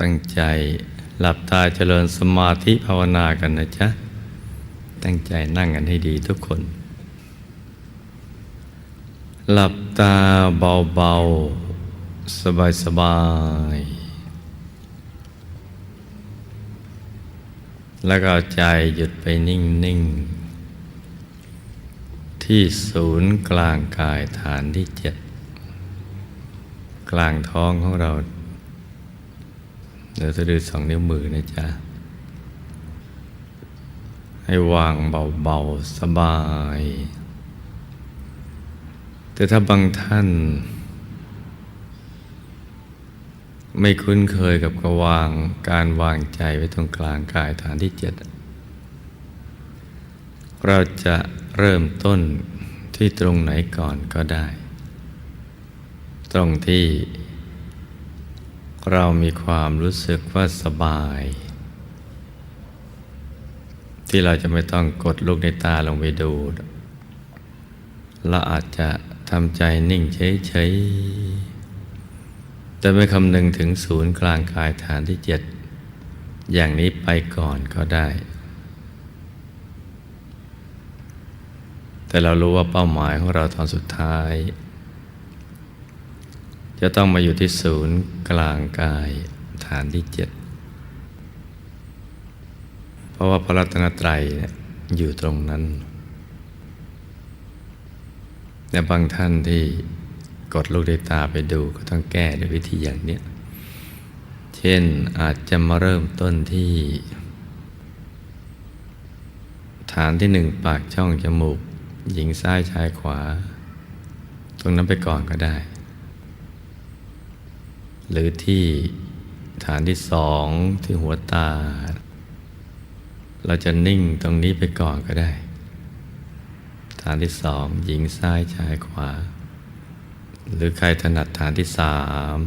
ตั้งใจหลับตาเจริญสมาธิภาวนากันนะจ๊ะ ตั้งใจนั่งกันให้ดีทุกคน หลับตาเบาๆ สบายๆ แล้วก็เอาใจหยุดไปนิ่ง ๆ ที่ศูนย์กลางกายฐานที่เจ็ด กลางท้องของเรา เดี๋ยวจะดูสองนิ้วมือนะจ๊ะ ให้วางเบาๆ สบาย แต่ถ้าบางท่าน ไม่คุ้นเคยกับการวางการวางใจไว้ตรงกลางกายฐานที่เจ็ด เราจะเริ่มต้นที่ตรงไหนก่อนก็ได้ ตรงที่ เรามีความรู้สึกว่าสบาย ที่เราจะไม่ต้องกดลูกในตาลงไปดู เราอาจจะทำใจนิ่งเฉยๆแต่ไม่คำนึงถึงศูนย์กลางกายฐานที่เจ็ดอย่างนี้ไปก่อนก็ได้ แต่เรารู้ว่าเป้าหมายของเราตอนสุดท้าย จะต้องมาอยู่ที่ศูนย์กลางกายฐานที่เจ็ดเพราะว่าพระรัตนตรัยอยู่ตรงนั้นแต่บางท่านที่กดลูกในตาไปดูก็ต้องแก้ด้วยวิธีอย่างนี้เช่นอาจจะมาเริ่มต้นที่ ฐานที่หนึ่งปากช่องจมูก หญิงซ้ายชายขวา ตรงนั้นไปก่อนก็ได้ หรือที่ฐานที่สองที่หัวตา เราจะนิ่งตรงนี้ไปก่อนก็ได้ ฐานที่สองหญิงซ้ายชายขวา หรือใครถนัดฐานที่สาม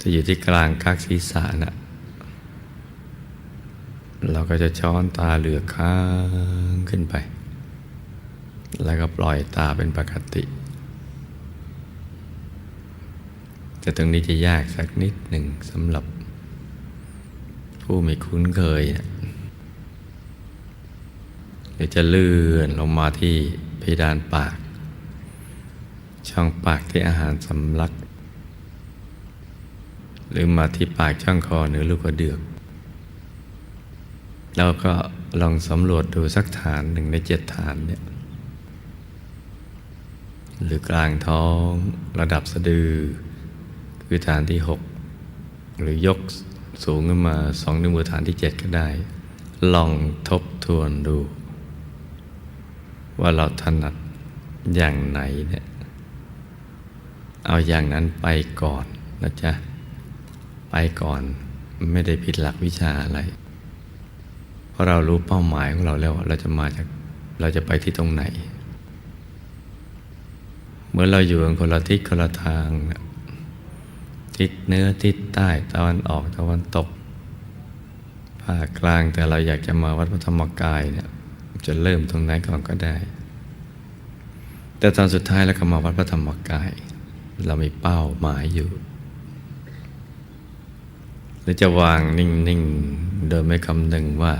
จะอยู่ที่กลางกักศีรษะนะเราก็จะช้อนตาเหลือกค้างขึ้นไป แล้วก็ปล่อยตาเป็นปกติ แต่ตรงนี้จะยากสักนิดหนึ่งสำหรับ ผู้ไม่คุ้นเคยเดี๋ยวจะเลื่อนลงมาที่เพดานปาก ช่องปากที่อาหารสำลัก หรือมาที่ปากช่องคอเหนือลูกกระเดือกแล้วก็ลองสำรวจดูสักฐานหนึ่งในเจ็ดฐานเนี่ยหรือกลางท้องระดับสะดือ คือฐานที่หกหรือยกสูงขึ้นมาสองนิ้วมือฐานที่เจ็ดก็ได้ ลองทบทวนดู ว่าเราถนัดอย่างไหนเนี่ยเอาอย่างนั้นไปก่อนนะจ๊ะ ไปก่อนไม่ได้ผิดหลักวิชาอะไร เพราะเรารู้เป้าหมายของเราแล้วเราจะมาจากเราจะไปที่ตรงไหน เมื่อเราอยู่กันคนละทิศคนละทางนะ ทิศเหนือทิศใต้ตะวันออกตะวันตกภาคกลางแต่เราอยากจะมาวัดพระธรรมกายเนี่ยจะเริ่มตรงไหนก่อนก็ได้ แต่ตอนสุดท้ายแล้วก็มาวัดพระธรรมกาย เรามีเป้าหมายอยู่หรือจะวางนิ่งๆโดยไม่คำนึงว่า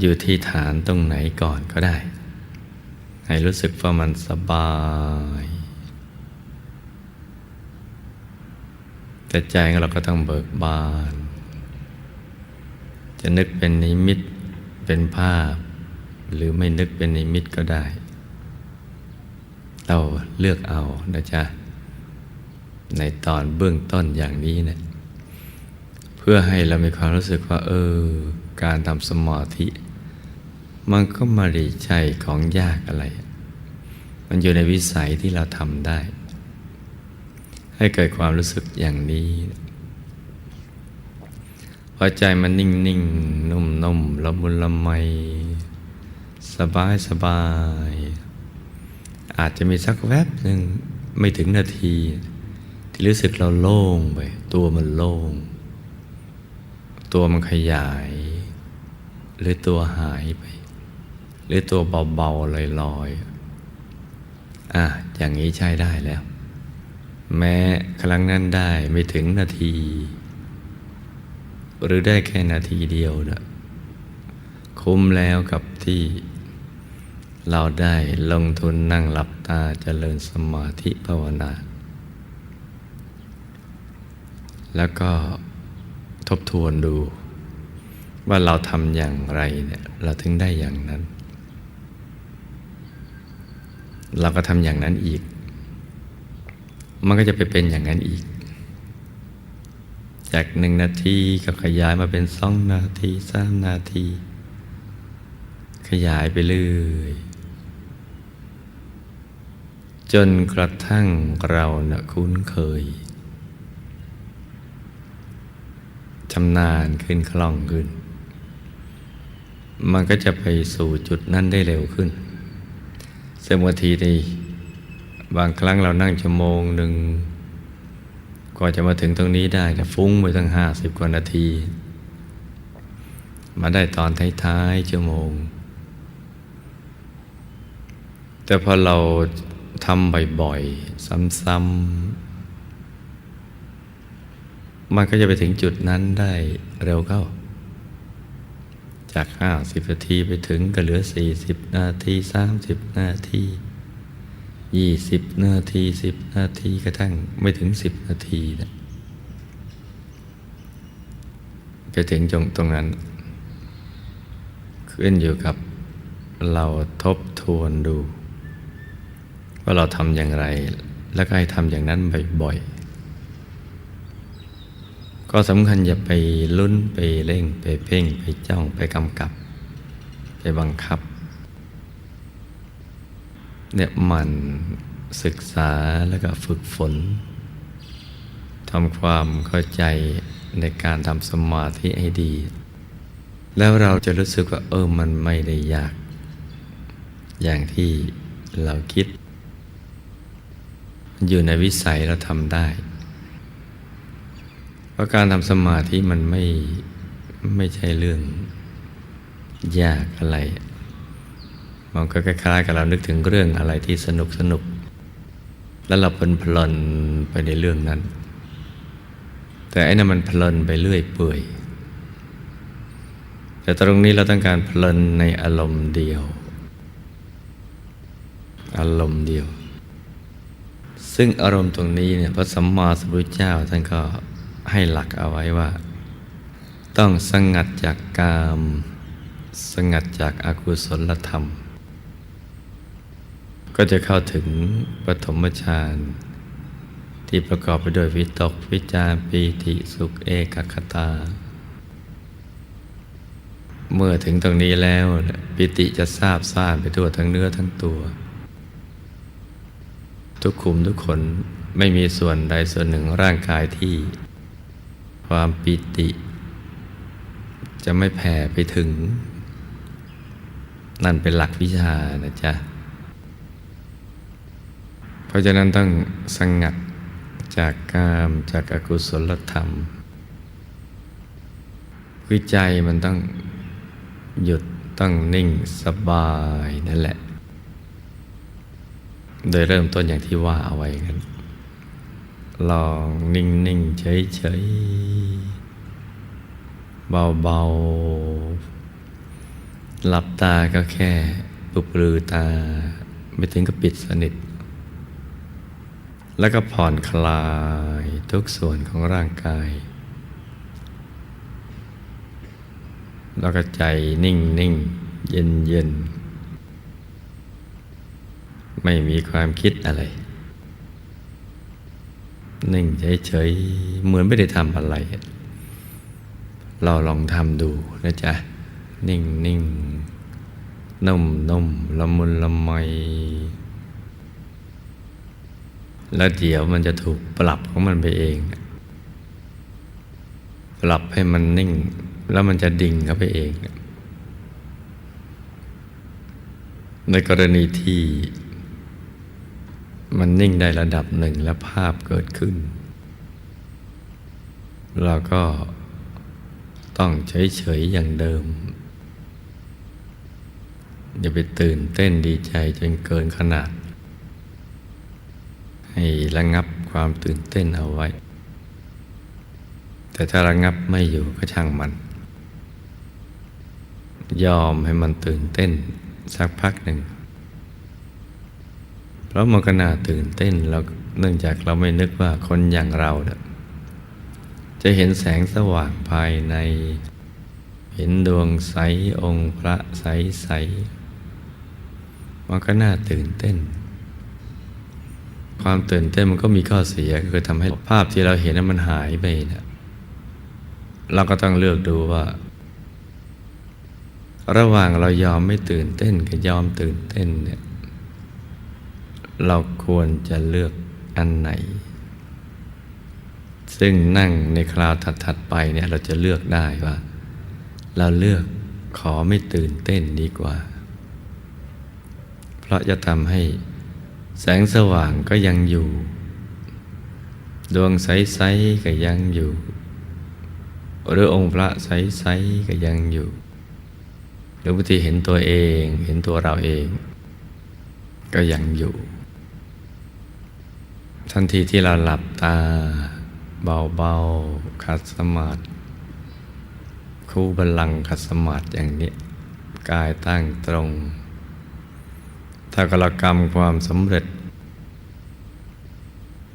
อยู่ที่ฐานตรงไหนก่อนก็ได้ ให้รู้สึกว่ามันสบาย แต่ใจของเราก็ต้องเบิกบาน จะนึกเป็นนิมิตเป็นภาพ หรือไม่นึกเป็นนิมิตก็ได้ เราเลือกเอานะจ๊ะ ในตอนเบื้องต้นอย่างนี้เนะี่ยเพื่อให้เรามีความรู้สึกว่า เออ การทำสมาธิ มันก็ไมาดีใจของยากอะไร มันอยู่ในวิสัยที่เราทำได้ ให้เกิดความรู้สึกอย่างนี้พอใจมันนิ่งนิ่งนุ่มนุ่มละมุนละไม สบายสบาย อาจจะมีสักแวบหนึ่งไม่ถึงนาที ที่รู้สึกเราโล่งไป ตัวมันโล่ง ตัวมันขยาย หรือตัวหายไป หรือตัวเบาๆลอยๆอะอย่างนี้ใช้ได้แล้ว แม้ครั้งนั้นได้ไม่ถึงนาที หรือได้แค่นาทีเดียวนะคุ้มแล้วกับที่เราได้ลงทุนนั่งหลับตาเจริญสมาธิภาวนา แล้วก็ทบทวนดู ว่าเราทำอย่างไรเนี่ยเราถึงได้อย่างนั้น เราก็ทำอย่างนั้นอีก มันก็จะไปเป็นอย่างนั้นอีก จากหนึ่งนาทีก็ขยายมาเป็นสองนาทีสามนาที ขยายไปเรื่อยจนกระทั่งเรานะคุ้นเคยชำนาญขึ้นคล่องขึ้น มันก็จะไปสู่จุดนั้นได้เร็วขึ้นสมมตินี้ บางครั้งเรานั่งชั่วโมงหนึ่งกว่าจะมาถึงตรงนี้ได้จะฟุ้งไปตั้งห้าสิบกว่านาที มาได้ตอนท้ายๆชั่วโมง แต่พอเราทำบ่อยๆ ซ้ำๆ มันก็จะไปถึงจุดนั้นได้เร็วเข้า จากห้าสิบนาทีไปถึงก็เหลือสี่สิบนาทีสามสิบนาที ยี่สิบนาทีสิบนาทีกระทั่งไม่ถึงสิบนาทีนะไปถึงจงตรงนั้น ขึ้นอยู่กับเราทบทวนดู ว่าเราทำอย่างไร แล้วก็ให้ทำอย่างนั้นบ่อยๆ ก็สำคัญอย่าไปลุ้นไปเร่งไปเพ่งไปจ้องไปกำกับ ไปบังคับ เนี่ยมันศึกษาแล้วก็ฝึกฝนทำความเข้าใจในการทำสมาธิให้ดี แล้วเราจะรู้สึกว่าเออมันไม่ได้ยาก อย่างที่เราคิดมันอยู่ในวิสัยเราทำได้ เพราะการทำสมาธิมันไม่ไม่ใช่เรื่องยากอะไร มันก็คล้ายๆกับเรานึกถึงเรื่องอะไรที่สนุกสนุก แล้วเราเพลินเพลินไปในเรื่องนั้น แต่ไอ้นั่นมันเพลินไปเรื่อยเปื่อย แต่ตรงนี้เราต้องการเพลินในอารมณ์เดียว อารมณ์เดียว ซึ่งอารมณ์ตรงนี้เนี่ยพระสัมมาสัมพุทธเจ้าท่านก็ให้หลักเอาไว้ว่า ต้องสงัดจากกาม สงัดจากอากุศลธรรม ก็จะเข้าถึงปฐมฌานที่ประกอบไปด้วยวิตกวิจารปีติสุขเอกคตา เมื่อถึงตรงนี้แล้วปิติจะทราบซ่านไปทั่วทั้งเนื้อทั้งตัว ทุกขุมทุกคนไม่มีส่วนใดส่วนหนึ่งร่างกายที่ ความปิติ จะไม่แผ่ไปถึง นั่นเป็นหลักวิชานะจ๊ะ เพราะฉะนั้นต้องสงัดจากกามจากอากุศลธรรมวิจัยมันต้องหยุดต้องนิ่งสบายนั่นแหละ โดยเริ่มต้นอย่างที่ว่าเอาไว้กันลองนิ่งนิ่งเฉยเฉยเบาเบาหลับตาก็แค่ปุบลือตา ไม่ถึงกับปิดสนิท แล้วก็ผ่อนคลายทุกส่วนของร่างกาย แล้วก็ใจนิ่งนิ่งเย็นเย็นไม่มีความคิดอะไร นิ่งเฉยๆ เหมือนไม่ได้ทำอะไร เราลองทำดูนะจ๊ะ นิ่งนิ่งนุ่มนุ่มละมุนละไม แล้วเดี๋ยวมันจะถูกปรับของมันไปเอง ปรับให้มันนิ่ง แล้วมันจะดิ่งเข้าไปเอง ในกรณีที่มันนิ่งได้ระดับหนึ่งแล้วภาพเกิดขึ้น เราก็ต้องเฉยๆอย่างเดิม อย่าไปตื่นเต้นดีใจจนเกินขนาด ให้ระงับความตื่นเต้นเอาไว้ แต่ถ้าระงับไม่อยู่ก็ช่างมัน ยอมให้มันตื่นเต้นสักพักหนึ่ง เพราะมันก็น่าตื่นเต้นแล้วเนื่องจากเราไม่นึกว่าคนอย่างเราเนี่ยจะเห็นแสงสว่างภายใน เห็นดวงใสองค์พระใสใสมันก็น่าตื่นเต้น ความตื่นเต้นมันก็มีข้อเสียคือทำให้ภาพที่เราเห็นนั้นมันหายไปนะเราก็ต้องเลือกดูว่า ระหว่างเรายอมไม่ตื่นเต้นกับยอมตื่นเต้นเนี่ยเราควรจะเลือกอันไหน ซึ่งนั่งในคราวถัดๆไปเนี่ยเราจะเลือกได้ว่า เราเลือกขอไม่ตื่นเต้นดีกว่า เพราะจะทำให้ แสงสว่างก็ยังอยู่ ดวงใสๆก็ยังอยู่ หรือองค์พระใสๆก็ยังอยู่ หรือบางทีเห็นตัวเองเห็นตัวเราเอง ก็ยังอยู่ ทันทีที่เราหลับตา เบาๆขัดสมาธิคู่บัลลังก์ขัดสมาธิอย่างนี้ กายตั้งตรง ถ้ากรกรรมความสำเร็จ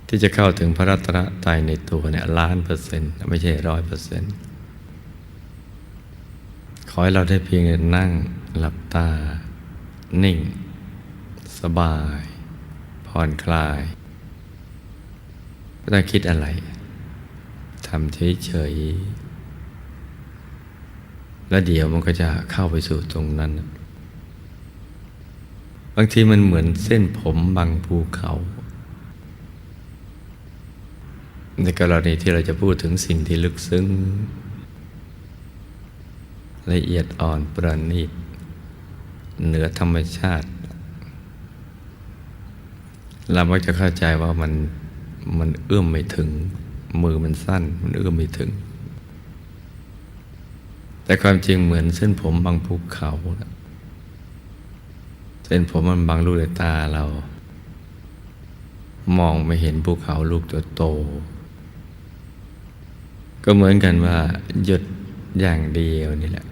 ที่จะเข้าถึงพระรัตนตรัยในตัวเนี่ยล้านเปอร์เซ็นต์ไม่ใช่ร้อยเปอร์เซ็นต์ขอให้เราได้เพียงนั่งหลับตา นิ่ง สบาย ผ่อนคลายไม่ต้องคิดอะไรทำเฉยๆแล้วเดี๋ยวมันก็จะเข้าไปสู่ตรงนั้น บางทีมันเหมือนเส้นผมบางภูเขา ในกรณีที่เราจะพูดถึงสิ่งที่ลึกซึ้ง ละเอียดอ่อนประณีต เหนือธรรมชาติ เราก็จะเข้าใจว่ามันมันเอื้อมไม่ถึง มือมันสั้น มันเอื้อมไม่ถึง แต่ความจริงเหมือนเส้นผมบางภูเขานะ เส้นผมมันบางลูกในตาเรา มองไม่เห็นภูเขาลูกตัวโต ก็เหมือนกันว่าหยุดอย่างเดียวนี่แหละ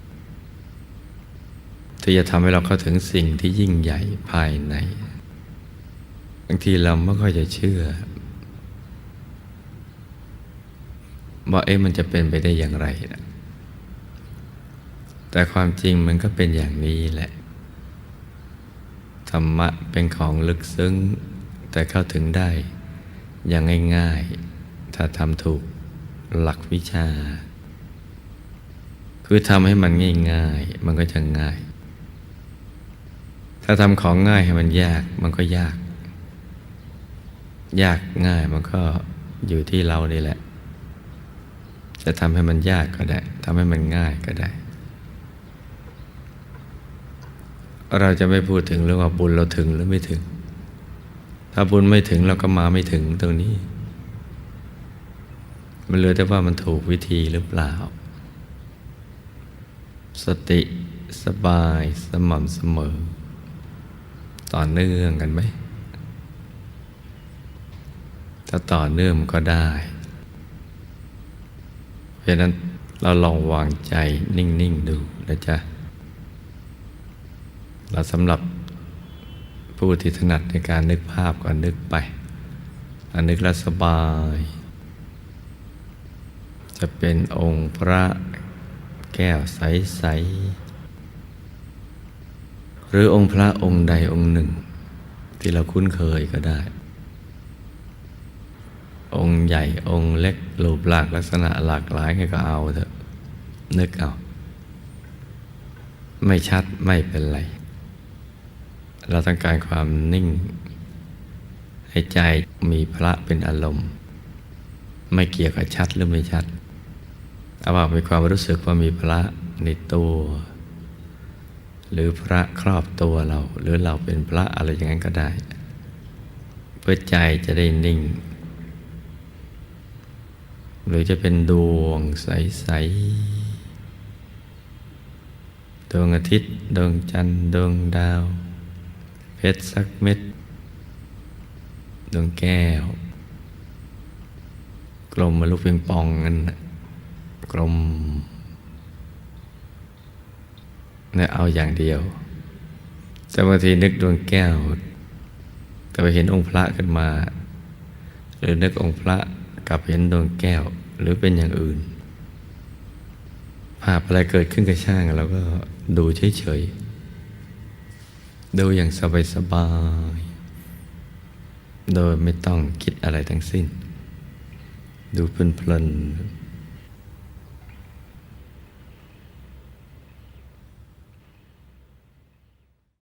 ที่จะทำให้เราเข้าถึงสิ่งที่ยิ่งใหญ่ภายในบางทีเราไม่ค่อยจะเชื่อว่าเอ๊ะมันจะเป็นไปได้อย่างไรนะแต่ความจริงมันก็เป็นอย่างนี้แหละ ธรรมะเป็นของลึกซึ้ง แต่เข้าถึงได้ อย่างง่ายๆ ถ้าทำถูกหลักวิชา คือทำให้มันง่ายๆ มันก็จะง่าย ถ้าทำของง่ายให้มันยากมันก็ยาก ยากง่ายมันก็อยู่ที่เรานี่แหละ จะทำให้มันยากก็ได้ทำให้มันง่ายก็ได้ เราจะไม่พูดถึงเรื่องว่าบุญเราถึงหรือไม่ถึง ถ้าบุญไม่ถึงเราก็มาไม่ถึงตรงนี้ มันเหลือแต่ว่ามันถูกวิธีหรือเปล่า สติสบายสม่ำเสมอ ต่อเนื่องกันไหม ถ้าต่อเนื่องก็ได้ เพราะนั้นเราลองวางใจนิ่ง ๆ ดูนะจ๊ะ เราสำหรับผู้ที่ถนัดในการนึกภาพก็นึกไปอันนึกแล้วสบาย จะเป็นองค์พระแก้วใส ๆ หรือองค์พระองค์ใดองค์หนึ่ง ที่เราคุ้นเคยก็ได้ องค์ใหญ่องค์เล็กรูปหลากลักษณะหลากหลายก็เอาเถอะนึกเอา ไม่ชัดไม่เป็นไร เราต้องการความนิ่ง ให้ใจมีพระเป็นอารมณ์ ไม่เกี่ยวกับชัดหรือไม่ชัด เอาว่ามีความรู้สึกว่ามีพระในตัว หรือพระครอบตัวเรา หรือเราเป็นพระอะไรอย่างนั้นก็ได้ เพื่อใจจะได้นิ่ง หรือจะเป็นดวงใสๆดวงอาทิตย์ ดวงจันทร์ ดวงดาว เพชรสักเม็ด ดวงแก้ว กลมมาลูกเพียงปองนั่นกลมเนี่ยเอาอย่างเดียวแต่บางทีนึกดวงแก้ว แต่ไปเห็นองค์พระขึ้นมา หรือนึกองค์พระกลับเห็นดวงแก้วหรือเป็นอย่างอื่น ภาพอะไรเกิดขึ้นกับช่างเราก็ดูเฉยๆ ดูอย่างสบายๆโดยไม่ต้องคิดอะไรทั้งสิ้น ดูเพลินๆ